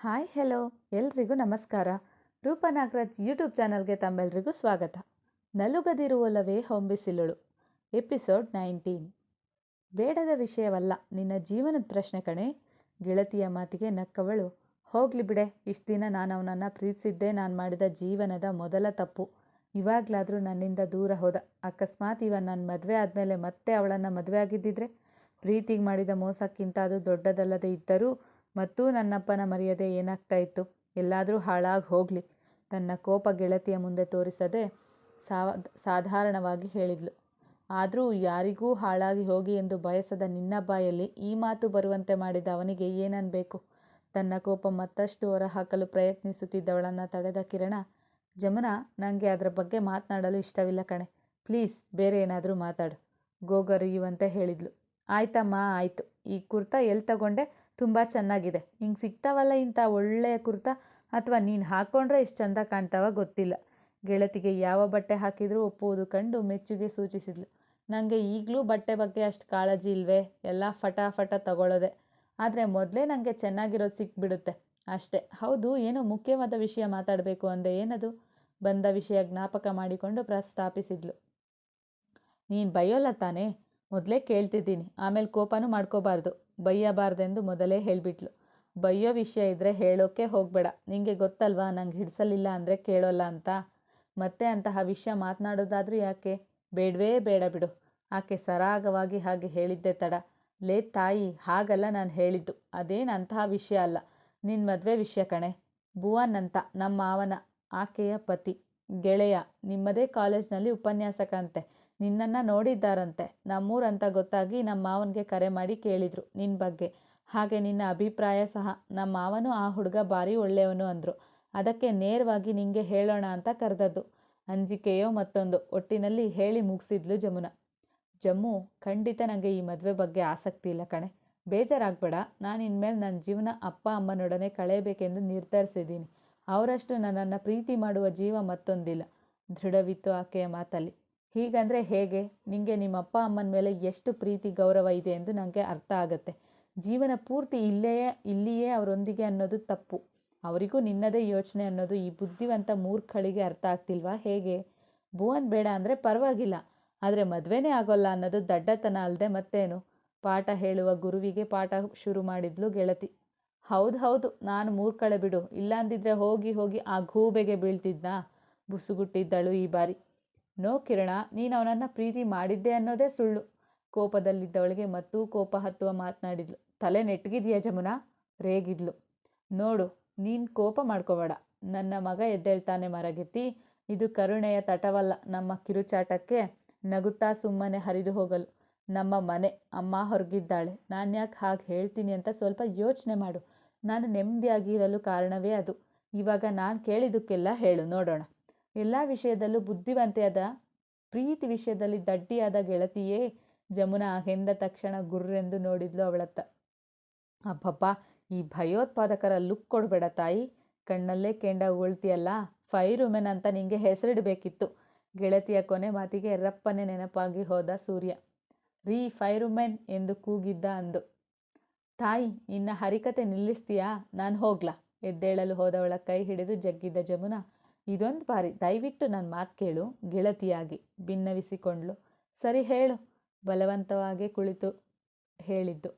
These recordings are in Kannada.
ಹಾಯ್ ಹೆಲೋ ಎಲ್ರಿಗೂ ನಮಸ್ಕಾರ. ರೂಪ ನಾಗರಾಜ್ ಯೂಟ್ಯೂಬ್ ಚಾನಲ್ಗೆ ತಮ್ಮೆಲ್ರಿಗೂ ಸ್ವಾಗತ. ನಲುಗದಿರುವಲ್ಲವೇ ಹೊಂಬಿಸಿಲುಳು. Episode nineteen. ಬೇಡದ ವಿಷಯವಲ್ಲ, ನಿನ್ನ ಜೀವನದ ಪ್ರಶ್ನೆ ಕಣೆ. ಗೆಳತಿಯ ಮಾತಿಗೆ ನಕ್ಕವಳು. ಹೋಗ್ಲಿ ಬಿಡೆ, ಇಷ್ಟು ದಿನ ನಾನು ಅವನನ್ನು ಪ್ರೀತಿಸಿದ್ದೇ ನಾನು ಮಾಡಿದ ಜೀವನದ ಮೊದಲ ತಪ್ಪು. ಇವಾಗ್ಲಾದರೂ ನನ್ನಿಂದ ದೂರ ಹೋದ. ಅಕಸ್ಮಾತ್ ಇವ ನಾನು ಮದುವೆ ಆದಮೇಲೆ ಮತ್ತೆ ಅವಳನ್ನು ಮದುವೆ ಆಗಿದ್ದಿದ್ರೆ? ಪ್ರೀತಿಗೆ ಮಾಡಿದ ಮೋಸಕ್ಕಿಂತ ಅದು ದೊಡ್ಡದಲ್ಲದೆ ಇದ್ದರೂ ಮತ್ತು ನನ್ನಪ್ಪನ ಮರ್ಯಾದೆ ಏನಾಗ್ತಾ ಇತ್ತು? ಎಲ್ಲಾದರೂ ಹಾಳಾಗಿ ಹೋಗಲಿ. ತನ್ನ ಕೋಪ ಗೆಳತಿಯ ಮುಂದೆ ತೋರಿಸದೆ ಸಾವ, ಸಾಧಾರಣವಾಗಿ ಹೇಳಿದ್ಲು. ಆದರೂ ಯಾರಿಗೂ ಹಾಳಾಗಿ ಹೋಗಿ ಎಂದು ಬಯಸದ ನಿನ್ನ ಬಾಯಲ್ಲಿ ಈ ಮಾತು ಬರುವಂತೆ ಮಾಡಿದ ಅವನಿಗೆ ಏನನ್ಬೇಕು? ತನ್ನ ಕೋಪ ಮತ್ತಷ್ಟು ಹೊರಹಾಕಲು ಪ್ರಯತ್ನಿಸುತ್ತಿದ್ದವಳನ್ನು ತಡೆದ ಕಿರಣ, ಜಮುನಾ ನನಗೆ ಅದರ ಬಗ್ಗೆ ಮಾತನಾಡಲು ಇಷ್ಟವಿಲ್ಲ ಕಣೆ. ಪ್ಲೀಸ್, ಬೇರೆ ಏನಾದರೂ ಮಾತಾಡು. ಗೋಗರಿಯುವಂತೆ ಹೇಳಿದ್ಲು. ಆಯ್ತಮ್ಮ, ಆಯಿತು. ಈ ಕುರ್ತಾ ಎಲ್ಲಿ ತಗೊಂಡೆ? ತುಂಬ ಚೆನ್ನಾಗಿದೆ. ಹಿಂಗೆ ಸಿಗ್ತಾವಲ್ಲ ಇಂಥ ಒಳ್ಳೆಯ ಕುರ್ತಾ? ಅಥವಾ ನೀನು ಹಾಕ್ಕೊಂಡ್ರೆ ಇಷ್ಟು ಚಂದ ಕಾಣ್ತಾವ ಗೊತ್ತಿಲ್ಲ. ಗೆಳತಿಗೆ ಯಾವ ಬಟ್ಟೆ ಹಾಕಿದರೂ ಒಪ್ಪುವುದು ಕಂಡು ಮೆಚ್ಚುಗೆ ಸೂಚಿಸಿದ್ಲು. ನನಗೆ ಈಗಲೂ ಬಟ್ಟೆ ಬಗ್ಗೆ ಅಷ್ಟು ಕಾಳಜಿ ಇಲ್ವೇ? ಎಲ್ಲ ಫಟಾಫಟ ತಗೊಳ್ಳೋದೆ ಆದರೆ ಮೊದಲೇ ನನಗೆ ಚೆನ್ನಾಗಿರೋದು ಸಿಕ್ಬಿಡುತ್ತೆ. ಅಷ್ಟೇ. ಹೌದು, ಏನೋ ಮುಖ್ಯವಾದ ವಿಷಯ ಮಾತಾಡಬೇಕು ಅಂದೆ ಏನದು? ಬಂದ ವಿಷಯ ಜ್ಞಾಪಕ ಮಾಡಿಕೊಂಡು ಪ್ರಸ್ತಾಪಿಸಿದ್ಲು. ನೀನು ಬೈಯೋಲ್ಲ ತಾನೇ? ಮೊದಲೇ ಕೇಳ್ತಿದ್ದೀನಿ. ಆಮೇಲೆ ಕೋಪನೂ ಮಾಡ್ಕೋಬಾರ್ದು. ಬೈಯಬಾರ್ದೆಂದು ಮೊದಲೇ ಹೇಳಿಬಿಟ್ಲು. ಬೈಯೋ ವಿಷಯ ಇದ್ದರೆ ಹೇಳೋಕೆ ಹೋಗಬೇಡ. ನಿಂಗೆ ಗೊತ್ತಲ್ವಾ? ನಂಗೆ ಹಿಡಿಸಲಿಲ್ಲ ಅಂದರೆ ಕೇಳೋಲ್ಲ ಅಂತ. ಮತ್ತೆ ಅಂತಹ ವಿಷಯ ಮಾತನಾಡೋದಾದ್ರೂ ಯಾಕೆ? ಬೇಡವೇ ಬೇಡ ಬಿಡು. ಆಕೆ ಸರಾಗವಾಗಿ ಹಾಗೆ ಹೇಳಿದ್ದೆ ತಡ. ಲೇ ತಾಯಿ, ಹಾಗಲ್ಲ ನಾನು ಹೇಳಿದ್ದು. ಅದೇನು ಅಂತಹ ವಿಷಯ ಅಲ್ಲ. ನಿನ್ನ ಮದುವೆ ವಿಷಯ ಕಣೆ. ಭುವನ್ ಅಂತ ನಮ್ಮ ಮಾವನ, ಆಕೆಯ ಪತಿ. ಗೆಳೆಯ, ನಿಮ್ಮದೇ ಕಾಲೇಜ್ನಲ್ಲಿ ಉಪನ್ಯಾಸಕ ಅಂತೆ ನಿನ್ನನ್ನು ನೋಡಿದ್ದಾರಂತೆ. ನಮ್ಮೂರಂತ ಗೊತ್ತಾಗಿ ನಮ್ಮ ಮಾವನಿಗೆ ಕರೆ ಮಾಡಿ ಕೇಳಿದರು ನಿನ್ನ ಬಗ್ಗೆ. ಹಾಗೆ ನಿನ್ನ ಅಭಿಪ್ರಾಯ ಸಹ. ನಮ್ಮ ಮಾವನು ಆ ಹುಡುಗ ಭಾರಿ ಒಳ್ಳೆಯವನು ಅಂದರು. ಅದಕ್ಕೆ ನೇರವಾಗಿ ನಿಂಗೆ ಹೇಳೋಣ ಅಂತ ಕರೆದದ್ದು. ಅಂಜಿಕೆಯೋ ಮತ್ತೊಂದು. ಒಟ್ಟಿನಲ್ಲಿ ಹೇಳಿ ಮುಗಿಸಿದ್ಲು ಜಮುನ. ಜಮ್ಮು, ಖಂಡಿತ ನನಗೆ ಈ ಮದುವೆ ಬಗ್ಗೆ ಆಸಕ್ತಿ ಇಲ್ಲ ಕಣೆ. ಬೇಜಾರಾಗಬೇಡ. ನಾನು ಇನ್ಮೇಲೆ ನನ್ನ ಜೀವನ ಅಪ್ಪ ಅಮ್ಮನೊಡನೆ ಕಳೆಯಬೇಕೆಂದು ನಿರ್ಧರಿಸಿದ್ದೀನಿ. ಅವರಷ್ಟು ನನ್ನನ್ನು ಪ್ರೀತಿ ಮಾಡುವ ಜೀವ ಮತ್ತೊಂದಿಲ್ಲ. ದೃಢವಿತ್ತು ಆಕೆಯ ಮಾತಲ್ಲಿ. ಹೀಗಂದರೆ ಹೇಗೆ? ನಿಮಗೆ ನಿಮ್ಮ ಅಪ್ಪ ಅಮ್ಮನ ಮೇಲೆ ಎಷ್ಟು ಪ್ರೀತಿ, ಗೌರವ ಇದೆ ಎಂದು ನನಗೆ ಅರ್ಥ ಆಗುತ್ತೆ. ಜೀವನ ಪೂರ್ತಿ ಇಲ್ಲೇ ಇಲ್ಲಿಯೇ ಅವರೊಂದಿಗೆ ಅನ್ನೋದು ತಪ್ಪು. ಅವರಿಗೂ ನಿನ್ನದೇ ಯೋಚನೆ ಅನ್ನೋದು ಈ ಬುದ್ಧಿವಂತ ಮೂರ್ಖಳಿಗೆ ಅರ್ಥ ಆಗ್ತಿಲ್ವಾ ಹೇಗೆ? ಭುವನ್ ಬೇಡ ಅಂದರೆ ಪರವಾಗಿಲ್ಲ. ಆದರೆ ಮದುವೆನೇ ಆಗೋಲ್ಲ ಅನ್ನೋದು ದಡ್ಡತನ ಅಲ್ಲದೆ ಮತ್ತೇನು? ಪಾಠ ಹೇಳುವ ಗುರುವಿಗೆ ಪಾಠ ಶುರು ಮಾಡಿದ್ಲು ಗೆಳತಿ. ಹೌದು ಹೌದು, ನಾನು ಮೂರ್ಖಳೆ ಬಿಡು. ಇಲ್ಲಾಂದಿದ್ರೆ ಹೋಗಿ ಹೋಗಿ ಆ ಗೂಬೆಗೆ ಬೀಳ್ತಿದ್ನಾ? ಬುಸುಗುಟ್ಟಿದ್ದಳು ಈ ಬಾರಿ. ನೋ ಕಿರಣ, ನೀನು ಅವನನ್ನು ಪ್ರೀತಿ ಮಾಡಿದ್ದೆ ಅನ್ನೋದೇ ಸುಳ್ಳು. ಕೋಪದಲ್ಲಿದ್ದವಳಿಗೆ ಮತ್ತೂ ಕೋಪ ಹತ್ತುವ ಮಾತನಾಡಿದ್ಲು. ತಲೆ ನೆಟ್ಟಗಿದೆಯಾ ಜಮುನಾ? ರೇಗಿದ್ಲು. ನೋಡು, ನೀನು ಕೋಪ ಮಾಡ್ಕೋಬೇಡ. ನನ್ನ ಮಗ ಎದ್ದೇಳ್ತಾನೆ ಮರಗೆತ್ತಿ. ಇದು ಕರುಣೆಯ ತಟವಲ್ಲ. ನಮ್ಮ ಕಿರುಚಾಟಕ್ಕೆ ನಗುತ್ತಾ ಸುಮ್ಮನೆ ಹರಿದು ಹೋಗಲು. ನಮ್ಮ ಮನೆ ಅಮ್ಮ ಹೊರಗಿದ್ದಾಳೆ. ನಾನು ಯಾಕೆ ಹಾಗೆ ಹೇಳ್ತೀನಿ ಅಂತ ಸ್ವಲ್ಪ ಯೋಚನೆ ಮಾಡು. ನಾನು ನೆಮ್ಮದಿಯಾಗಿ ಇರಲು ಕಾರಣವೇ ಅದು. ಇವಾಗ ನಾನು ಕೇಳಿದ್ದಕ್ಕೆಲ್ಲ ಹೇಳು, ನೋಡೋಣ. ಎಲ್ಲ ವಿಷಯದಲ್ಲೂ ಬುದ್ಧಿವಂತೆಯಾದ, ಪ್ರೀತಿ ವಿಷಯದಲ್ಲಿ ದಡ್ಡಿಯಾದ ಗೆಳತಿಯೇ ಜಮುನಾ ಹೆಂದ ತಕ್ಷಣ ಗುರ್ರೆಂದು ನೋಡಿದ್ಲು ಅವಳತ್ತ. ಅಬ್ಬಬ್ಬ, ಈ ಭಯೋತ್ಪಾದಕರ ಲುಕ್ ಕೊಡಬೇಡ ತಾಯಿ. ಕಣ್ಣಲ್ಲೇ ಕೆಂಡ ಉಳ್ತಿಯಲ್ಲ ಫೈರ್ ವುಮೆನ್ ಅಂತ ನಿಂಗೆ ಹೆಸರಿಡಬೇಕಿತ್ತು. ಗೆಳತಿಯ ಕೊನೆ ಮಾತಿಗೆ ರಪ್ಪನೆ ನೆನಪಾಗಿ ಹೋದ ಸೂರ್ಯ. ರೀ ಫೈರ್ ವುಮೆನ್ ಎಂದು ಕೂಗಿದ್ದ ಅಂದು. ತಾಯಿ, ನಿನ್ನ ಹರಿಕತೆ ನಿಲ್ಲಿಸ್ತೀಯಾ? ನಾನು ಹೋಗ್ಲಾ, ಎದ್ದೇಳಲು ಹೋದವಳ ಕೈ ಹಿಡಿದು ಜಗ್ಗಿದ್ದ ಜಮುನಾ. ಇದೊಂದು ಬಾರಿ ದಯವಿಟ್ಟು ನನ್ನ ಮಾತು ಕೇಳು, ಗೆಳತಿಯಾಗಿ, ಭಿನ್ನವಿಸಿಕೊಂಡ್ಲು. ಸರಿ ಹೇಳು, ಬಲವಂತವಾಗಿ ಕುಳಿತು ಹೇಳಿದ್ದು.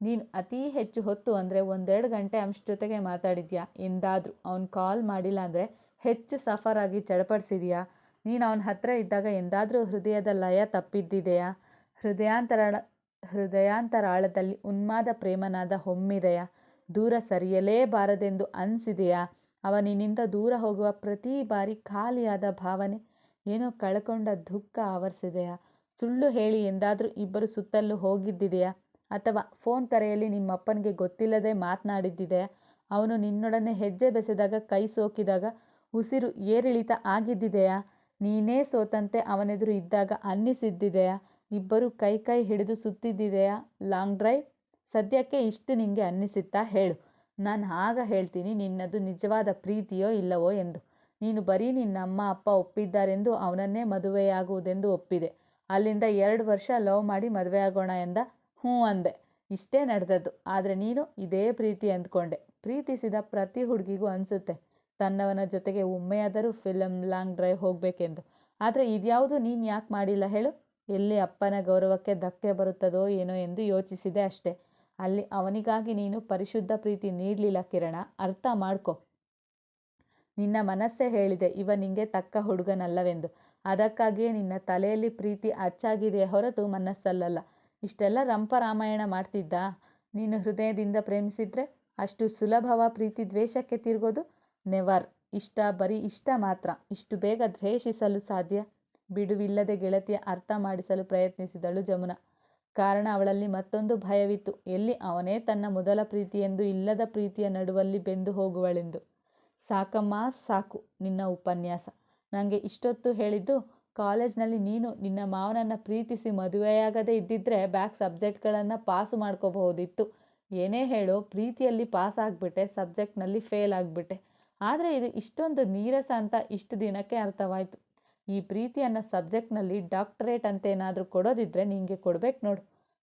ನೀನು ಅತೀ ಹೆಚ್ಚು ಹೊತ್ತು ಅಂದರೆ ಒಂದೆರಡು ಗಂಟೆ ಅಂಶ ಜೊತೆಗೆ ಮಾತಾಡಿದ್ಯಾ? ಎಂದಾದರೂ ಅವನು ಕಾಲ್ ಮಾಡಿಲ್ಲ ಅಂದರೆ ಹೆಚ್ಚು ಸಫರ್ ಆಗಿ ಚಡಪಡಿಸಿದೆಯಾ? ನೀನು ಅವನ ಹತ್ರ ಇದ್ದಾಗ ಎಂದಾದರೂ ಹೃದಯದ ಲಯ ತಪ್ಪಿದ್ದಿದೆಯಾ? ಹೃದಯಾಂತರ ಹೃದಯಾಂತರಾಳದಲ್ಲಿ ಉನ್ಮಾದ ಪ್ರೇಮನಾದ ಹೊಮ್ಮಿದೆಯಾ? ದೂರ ಸರಿಯಲೇಬಾರದೆಂದು ಅನಿಸಿದೆಯಾ? ಅವನಿನಿಂದ ದೂರ ಹೋಗುವ ಪ್ರತಿ ಬಾರಿ ಖಾಲಿಯಾದ ಭಾವನೆ. ಏನೋ ಕಳ್ಕೊಂಡ ದುಃಖ ಆವರಿಸಿದೆಯಾ? ಸುಳ್ಳು ಹೇಳಿ ಎಂದಾದರೂ ಇಬ್ಬರು ಸುತ್ತಲೂ ಹೋಗಿದ್ದಿದೆಯಾ? ಅಥವಾ ಫೋನ್ ಕರೆಯಲ್ಲಿ ನಿಮ್ಮಪ್ಪನಿಗೆ ಗೊತ್ತಿಲ್ಲದೆ ಮಾತನಾಡಿದ್ದಿದೆಯಾ? ಅವನು ನಿನ್ನೊಡನೆ ಹೆಜ್ಜೆ ಬೆಸೆದಾಗ, ಕೈ ಸೋಕಿದಾಗ, ಉಸಿರು ಏರಿಳಿತ ಆಗಿದ್ದಿದೆಯಾ? ನೀನೇ ಸೋತಂತೆ ಅವನೆದುರು ಇದ್ದಾಗ ಅನ್ನಿಸಿದ್ದಿದೆಯಾ? ಇಬ್ಬರು ಕೈ ಕೈ ಹಿಡಿದು ಸುತ್ತಿದ್ದಿದೆಯಾ? Long drive? ಸದ್ಯಕ್ಕೆ ಇಷ್ಟು ನಿಂಗೆ ಅನ್ನಿಸುತ್ತಾ ಹೇಳು. ನಾನು ಆಗ ಹೇಳ್ತೀನಿ, ನಿನ್ನದು ನಿಜವಾದ ಪ್ರೀತಿಯೋ ಇಲ್ಲವೋ ಎಂದು. ನೀನು ಬರೀ ನಿನ್ನ ಅಮ್ಮ, ಅಪ್ಪ ಒಪ್ಪಿದ್ದಾರೆಂದು ಅವನನ್ನೇ ಮದುವೆಯಾಗುವುದೆಂದು ಒಪ್ಪಿದೆ. ಅಲ್ಲಿಂದ ಎರಡು ವರ್ಷ ಲವ್ ಮಾಡಿ ಮದುವೆಯಾಗೋಣ ಎಂದ. ಹ್ಞೂ ಅಂದೆ. ಇಷ್ಟೇ ನಡೆದದ್ದು. ಆದರೆ ನೀನು ಇದೇ ಪ್ರೀತಿ ಅಂದ್ಕೊಂಡೆ. ಪ್ರೀತಿಸಿದ ಪ್ರತಿ ಹುಡುಗಿಗೂ ಅನಿಸುತ್ತೆ. ತನ್ನವನ ಜೊತೆಗೆ ಒಮ್ಮೆಯಾದರೂ ಫಿಲಮ್ ಲಾಂಗ್ ಡ್ರೈವ್ ಹೋಗಬೇಕೆಂದು. ಆದರೆ ಇದ್ಯಾವುದು ನೀನು ಯಾಕೆ ಮಾಡಿಲ್ಲ ಹೇಳು? ಎಲ್ಲಿ ಅಪ್ಪನ ಗೌರವಕ್ಕೆ ಧಕ್ಕೆ ಬರುತ್ತದೋ ಏನೋ ಎಂದು ಯೋಚಿಸಿದೆ ಅಷ್ಟೆ. ಅಲ್ಲಿ ಅವನಿಗಾಗಿ ನೀನು ಪರಿಶುದ್ಧ ಪ್ರೀತಿ ನೀಡಲಿಲ್ಲ ಕಿರಣ. ಅರ್ಥ ಮಾಡ್ಕೊ. ನಿನ್ನ ಮನಸ್ಸೇ ಹೇಳಿದೆ, ಇವ ನಿಂಗೆ ತಕ್ಕ ಹುಡುಗನಲ್ಲವೆಂದು. ಅದಕ್ಕಾಗಿಯೇ ನಿನ್ನ ತಲೆಯಲ್ಲಿ ಪ್ರೀತಿ ಅಚ್ಚಾಗಿದೆಯೇ ಹೊರತು ಮನಸ್ಸಲ್ಲಲ್ಲ. ಇಷ್ಟೆಲ್ಲ ರಂಪ ರಾಮಾಯಣ ಮಾಡ್ತಿದ್ದ? ನೀನು ಹೃದಯದಿಂದ ಪ್ರೇಮಿಸಿದ್ರೆ ಅಷ್ಟು ಸುಲಭವ ಪ್ರೀತಿ ದ್ವೇಷಕ್ಕೆ ತಿರುಗೋದು? ನೆವರ್. ಇಷ್ಟ ಬರೀ ಇಷ್ಟ ಮಾತ್ರ. ಇಷ್ಟು ಬೇಗ ದ್ವೇಷಿಸಲು ಸಾಧ್ಯ? ಬಿಡುವಿಲ್ಲದೆ ಗೆಳತಿಯ ಅರ್ಥ ಮಾಡಿಸಲು ಪ್ರಯತ್ನಿಸಿದಳು ಜಮುನಾ. ಕಾರಣ ಅವಳಲ್ಲಿ ಮತ್ತೊಂದು ಭಯವಿತ್ತು. ಎಲ್ಲಿ ಅವನೇ ತನ್ನ ಮೊದಲ ಪ್ರೀತಿಯೆಂದು ಇಲ್ಲದ ಪ್ರೀತಿಯ ನಡುವಲ್ಲಿ ಬೆಂದು ಹೋಗುವಳೆಂದು. ಸಾಕಮ್ಮ, ಸಾಕು ನಿನ್ನ ಉಪನ್ಯಾಸ. ನನಗೆ ಇಷ್ಟೊತ್ತು ಹೇಳಿದ್ದು, ಕಾಲೇಜ್ನಲ್ಲಿ ನೀನು ನಿನ್ನ ಮಾವನನ್ನು ಪ್ರೀತಿಸಿ ಮದುವೆಯಾಗದೇ ಇದ್ದಿದ್ರೆ ಬ್ಯಾಕ್ ಸಬ್ಜೆಕ್ಟ್ಗಳನ್ನು ಪಾಸು ಮಾಡ್ಕೋಬಹುದಿತ್ತು. ಏನೇ ಹೇಳು, ಪ್ರೀತಿಯಲ್ಲಿ ಪಾಸ್ ಆಗಿಬಿಟ್ಟೆ, ಸಬ್ಜೆಕ್ಟ್ನಲ್ಲಿ ಫೇಲ್ ಆಗಿಬಿಟ್ಟೆ. ಆದರೆ ಇದು ಇಷ್ಟೊಂದು ನೀರಸ ಅಂತ ಇಷ್ಟು ದಿನಕ್ಕೆ ಅರ್ಥವಾಯಿತು. ಈ ಪ್ರೀತಿ ಅನ್ನೋ ಸಬ್ಜೆಕ್ಟ್ನಲ್ಲಿ ಡಾಕ್ಟರೇಟ್ ಅಂತೇನಾದರೂ ಕೊಡೋದಿದ್ರೆ ನಿನಗೆ ಕೊಡ್ಬೇಕು ನೋಡು.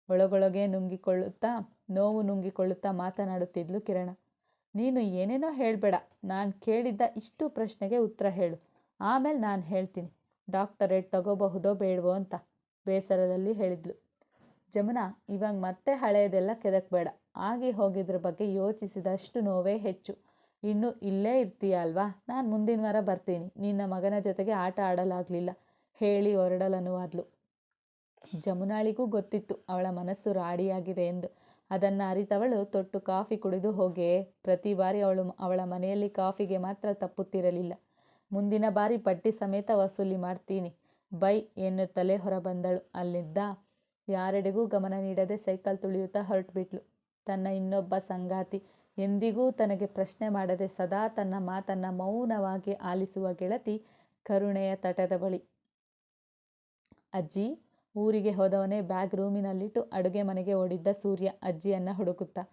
ಒಳಗೊಳಗೆ ನುಂಗಿಕೊಳ್ಳುತ್ತಾ, ನೋವು ನುಂಗಿಕೊಳ್ಳುತ್ತಾ ಮಾತನಾಡುತ್ತಿದ್ಲು ಕಿರಣ. ನೀನು ಏನೇನೋ ಹೇಳಬೇಡ, ನಾನು ಕೇಳಿದ್ದ ಇಷ್ಟು ಪ್ರಶ್ನೆಗೆ ಉತ್ತರ ಹೇಳು. ಆಮೇಲೆ ನಾನು ಹೇಳ್ತೀನಿ. ಡಾಕ್ಟರೇಟ್ ತಗೋಬಹುದೋ ಬೇಡವೋ ಅಂತ ಬೇಸರದಲ್ಲಿ ಹೇಳಿದ್ಲು. ಜಮುನಾ, ಇವಾಗ ಮತ್ತೆ ಹಳೆಯದೆಲ್ಲ ಕೆದಕ್ಬೇಡ. ಆಗಿ ಹೋಗಿದ್ರ ಬಗ್ಗೆ ಯೋಚಿಸಿದಷ್ಟು ನೋವೇ ಹೆಚ್ಚು. ಇನ್ನು ಇಲ್ಲೇ ಇರ್ತೀಯ ಅಲ್ವಾ? ನಾನು ಮುಂದಿನ ವಾರ ಬರ್ತೀನಿ. ನಿನ್ನ ಮಗನ ಜೊತೆಗೆ ಆಟ ಆಡಲಾಗಲಿಲ್ಲ. ಹೇಳಿ ಹೊರಡಲನುವಾದ್ಲು ಜಮುನಾಳಿಗೂ ಗೊತ್ತಿತ್ತು ಅವಳ ಮನಸ್ಸು ರಾಡಿಯಾಗಿದೆ ಎಂದು. ಅದನ್ನು ಅರಿತವಳು ತೊಟ್ಟು ಕಾಫಿ ಕುಡಿದು ಹೋಗೆ. ಪ್ರತಿ ಬಾರಿ ಅವಳು ಅವಳ ಮನೆಯಲ್ಲಿ ಕಾಫಿಗೆ ಮಾತ್ರ ತಪ್ಪುತ್ತಿರಲಿಲ್ಲ. ಮುಂದಿನ ಬಾರಿ ಪಟ್ಟಿ ಸಮೇತ ವಸೂಲಿ ಮಾಡ್ತೀನಿ. ಬೈ ಎನ್ನುತ್ತಲೇ ಹೊರಬಂದಳು. ಅಲ್ಲಿದ್ದ ಯಾರೆಡೆಗೂ ಗಮನ ನೀಡದೆ ಸೈಕಲ್ ತುಳಿಯುತ್ತಾ ಹೊರಟುಬಿಟ್ಲು. ತನ್ನ ಇನ್ನೊಬ್ಬ ಸಂಗಾತಿ ಎಂದಿಗೂ ತನಗೆ ಪ್ರಶ್ನೆ ಮಾಡದೆ ಸದಾ ತನ್ನ ಮಾತನ್ನು ಮೌನವಾಗಿ ಆಲಿಸುವ ಗೆಳತಿ ಕರುಣೆಯ ತಟದ ಬಳಿ. ಅಜ್ಜಿ, ಊರಿಗೆ ಹೋದವನೇ ಬ್ಯಾಗ್ ರೂಮಿನಲ್ಲಿಟ್ಟು ಅಡುಗೆ ಮನೆಗೆ ಓಡಿದ್ದ ಸೂರ್ಯ ಅಜ್ಜಿಯನ್ನು ಹುಡುಕುತ್ತಾ,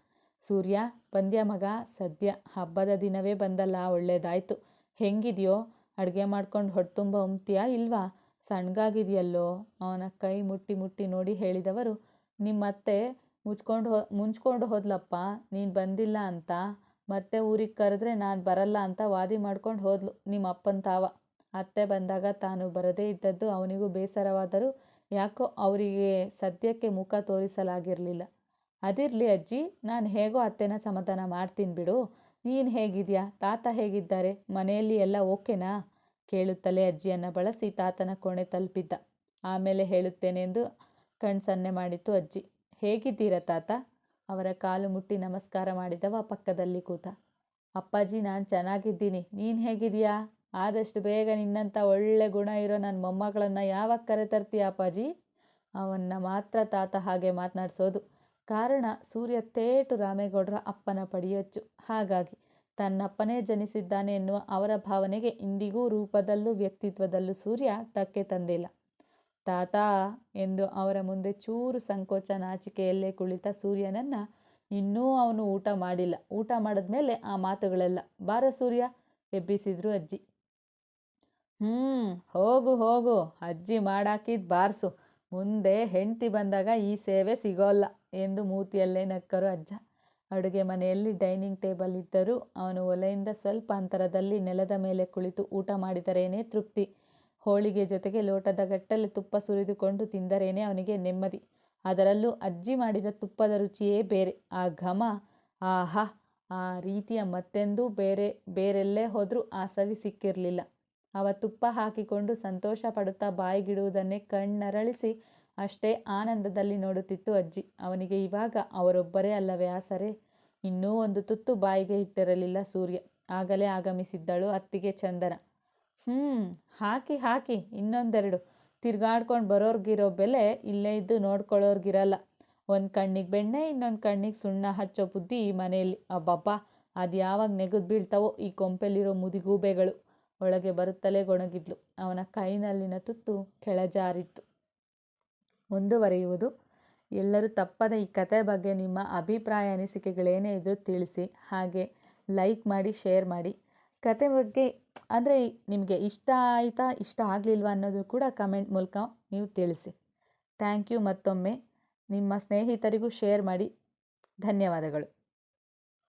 ಸೂರ್ಯ, ಬಂದ್ಯ ಮಗ? ಸದ್ಯ. ಹಬ್ಬದ ದಿನವೇ ಬಂದಲ್ಲ, ಒಳ್ಳೇದಾಯ್ತು. ಹೆಂಗಿದೆಯೋ? ಅಡುಗೆ ಮಾಡ್ಕೊಂಡು ಹೊಟ್ಟುಂಬ ಉಮ್ತೀಯಾ ಇಲ್ವಾ? ಸಣ್ಣಗಾಗಿದೆಯಲ್ಲೋ ಅವನ ಕೈ ಮುಟ್ಟಿ ಮುಟ್ಟಿ ನೋಡಿ ಹೇಳಿದವರು, ನಿಮ್ಮತ್ತೆ ಮುಚ್ಕೊಂಡು ಹೋ, ಮುಂಚ್ಕೊಂಡು ಹೋದ್ಲಪ್ಪ, ನೀನು ಬಂದಿಲ್ಲ ಅಂತ, ಮತ್ತೆ ಊರಿಗೆ ಕರೆದ್ರೆ ನಾನು ಬರಲ್ಲ ಅಂತ ವಾದಿ ಮಾಡ್ಕೊಂಡು ಹೋದ್ಲು ನಿಮ್ಮ ಅಪ್ಪನ ತಾವ. ಅತ್ತೆ ಬಂದಾಗ ತಾನು ಬರದೇ ಇದ್ದದ್ದು ಅವನಿಗೂ ಬೇಸರವಾದರೂ ಯಾಕೋ ಅವರಿಗೆ ಸದ್ಯಕ್ಕೆ ಮುಖ ತೋರಿಸಲಾಗಿರಲಿಲ್ಲ. ಅದಿರಲಿ ಅಜ್ಜಿ, ನಾನು ಹೇಗೋ ಅತ್ತೆನ ಸಮಾಧಾನ ಮಾಡ್ತೀನಿ ಬಿಡು. ನೀನು ಹೇಗಿದೆಯಾ? ತಾತ ಹೇಗಿದ್ದಾರೆ? ಮನೆಯಲ್ಲಿ ಎಲ್ಲ ಓಕೆನಾ? ಕೇಳುತ್ತಲೇ ಅಜ್ಜಿಯನ್ನು ಬಳಸಿ ತಾತನ ಕೋಣೆ ತಲುಪಿದ್ದ. ಆಮೇಲೆ ಹೇಳುತ್ತೇನೆಂದು ಕಣ್ಸನ್ನೆ ಮಾಡಿತ್ತು ಅಜ್ಜಿ. ಹೇಗಿದ್ದೀರಾ ತಾತ? ಅವರ ಕಾಲು ಮುಟ್ಟಿ ನಮಸ್ಕಾರ ಮಾಡಿದವ ಪಕ್ಕದಲ್ಲಿ ಕೂತ. ಅಪ್ಪಾಜಿ, ನಾನು ಚೆನ್ನಾಗಿದ್ದೀನಿ. ನೀನು ಹೇಗಿದೆಯಾ ಆದಷ್ಟು ಬೇಗ ನಿನ್ನಂಥ ಒಳ್ಳೆ ಗುಣ ಇರೋ ನನ್ನ ಮೊಮ್ಮಗಳನ್ನು ಯಾವಾಗ ಕರೆತರ್ತೀಯ ಅಪ್ಪಾಜಿ? ಅವನ್ನ ಮಾತ್ರ ತಾತ ಹಾಗೆ ಮಾತನಾಡಿಸೋದು. ಕಾರಣ, ಸೂರ್ಯ ತೇಟು ರಾಮೇಗೌಡರ ಅಪ್ಪನ ಪಡಿಯಚ್ಚು. ಹಾಗಾಗಿ, ತನ್ನಪ್ಪನೇ ಜನಿಸಿದ್ದಾನೆ ಎನ್ನುವ ಅವರ ಭಾವನೆಗೆ ಇಂದಿಗೂ ರೂಪದಲ್ಲೂ ವ್ಯಕ್ತಿತ್ವದಲ್ಲೂ ಸೂರ್ಯ ಧಕ್ಕೆ ತಂದಿಲ್ಲ. ತಾತ ಎಂದು ಅವರ ಮುಂದೆ ಚೂರು ಸಂಕೋಚ ನಾಚಿಕೆಯಲ್ಲೇ ಕುಳಿತ ಸೂರ್ಯನನ್ನ ಇನ್ನೂ ಅವನು ಊಟ ಮಾಡಿಲ್ಲ. ಊಟ ಮಾಡಿದ ಮೇಲೆ ಆ ಮಾತುಗಳೆಲ್ಲ, ಬಾರ ಸೂರ್ಯ, ಎಬ್ಬಿಸಿದ್ರು ಅಜ್ಜಿ. ಹ್ಞೂ ಹೋಗು ಹೋಗು, ಅಜ್ಜಿ ಮಾಡಾಕಿದ್ ಬಾರ್ಸು. ಮುಂದೆ ಹೆಂಡತಿ ಬಂದಾಗ ಈ ಸೇವೆ ಸಿಗೋಲ್ಲ, ಎಂದು ಮೂತಿಯಲ್ಲೇ ನಕ್ಕರು ಅಜ್ಜ. ಅಡುಗೆ ಮನೆಯಲ್ಲಿ ಡೈನಿಂಗ್ ಟೇಬಲ್ ಇದ್ದರೂ ಅವನು ಒಲೆಯಿಂದ ಸ್ವಲ್ಪ ಅಂತರದಲ್ಲಿ ನೆಲದ ಮೇಲೆ ಕುಳಿತು ಊಟ ಮಾಡಿದರೇನೇ ತೃಪ್ತಿ. ಹೋಳಿಗೆ ಜೊತೆಗೆ ಲೋಟದ ಗಟ್ಟಲೆ ತುಪ್ಪ ಸುರಿದುಕೊಂಡು ತಿಂದರೇನೆ ಅವನಿಗೆ ನೆಮ್ಮದಿ. ಅದರಲ್ಲೂ ಅಜ್ಜಿ ಮಾಡಿದ ತುಪ್ಪದ ರುಚಿಯೇ ಬೇರೆ. ಆ ಘಮ, ಆಹಾ, ಆ ರೀತಿಯ ಮತ್ತೆಂದೂ ಬೇರೆ, ಬೇರೆಲ್ಲೇ ಹೋದರೂ ಆ ಸವಿ ಸಿಕ್ಕಿರಲಿಲ್ಲ. ಅವ ತುಪ್ಪ ಹಾಕಿಕೊಂಡು ಸಂತೋಷ ಪಡುತ್ತಾ ಬಾಯಿಗಿಡುವುದನ್ನೇ ಕಣ್ಣರಳಿಸಿ ಅಷ್ಟೇ ಆನಂದದಲ್ಲಿ ನೋಡುತ್ತಿತ್ತು ಅಜ್ಜಿ. ಅವನಿಗೆ ಇವಾಗ ಅವರೊಬ್ಬರೇ ಅಲ್ಲವೇ ಆಸರೆ? ಇನ್ನೂ ಒಂದು ತುತ್ತು ಬಾಯಿಗೆ ಇಟ್ಟಿರಲಿಲ್ಲ ಸೂರ್ಯ. ಆಗಲೇ ಆಗಮಿಸಿದ್ದಳು ಅತ್ತಿಗೆ ಚಂದನ. ಹ್ಞೂ ಹಾಕಿ ಹಾಕಿ. ಇನ್ನೊಂದೆರಡು. ತಿರ್ಗಾಡ್ಕೊಂಡು ಬರೋರ್ಗಿರೋ ಬೆಲೆ ಇಲ್ಲೇ ಇದ್ದು ನೋಡ್ಕೊಳ್ಳೋರ್ಗಿರಲ್ಲ. ಒಂದು ಕಣ್ಣಿಗೆ ಬೆಣ್ಣೆ, ಇನ್ನೊಂದು ಕಣ್ಣಿಗೆ ಸುಣ್ಣ ಹಚ್ಚೋ ಬುದ್ಧಿ ಮನೆಯಲ್ಲಿ. ಅಬ್ಬಬ್ಬ, ಅದು ಯಾವಾಗ ನೆಗೆದು ಬೀಳ್ತಾವೋ ಈ ಕೊಂಪೆಲಿರೋ ಮುದಿಗೂಬೆಗಳು. ಒಳಗೆ ಬರುತ್ತಲೇ ಗೊಣಗಿದ್ಲು. ಅವನ ಕೈನಲ್ಲಿನ ತುತ್ತು ಕೆಳಜಾರಿತ್ತು. ಮುಂದುವರಿಯುವುದು. ಎಲ್ಲರೂ ತಪ್ಪದ ಈ ಕತೆ ಬಗ್ಗೆ ನಿಮ್ಮ ಅಭಿಪ್ರಾಯ ಅನಿಸಿಕೆಗಳೇನೇ ಇದ್ದರೂ ತಿಳಿಸಿ. ಹಾಗೆ ಲೈಕ್ ಮಾಡಿ, ಶೇರ್ ಮಾಡಿ. ಕತೆ ಬಗ್ಗೆ ಅಂದರೆ ನಿಮಗೆ ಇಷ್ಟ ಆಯಿತಾ, ಇಷ್ಟ ಆಗಲಿಲ್ವಾ ಅನ್ನೋದು ಕೂಡ ಕಮೆಂಟ್ ಮೂಲಕ ನೀವು ತಿಳಿಸಿ. ಥ್ಯಾಂಕ್ ಯು ಮತ್ತೊಮ್ಮೆ. ನಿಮ್ಮ ಸ್ನೇಹಿತರಿಗೂ ಶೇರ್ ಮಾಡಿ. ಧನ್ಯವಾದಗಳು.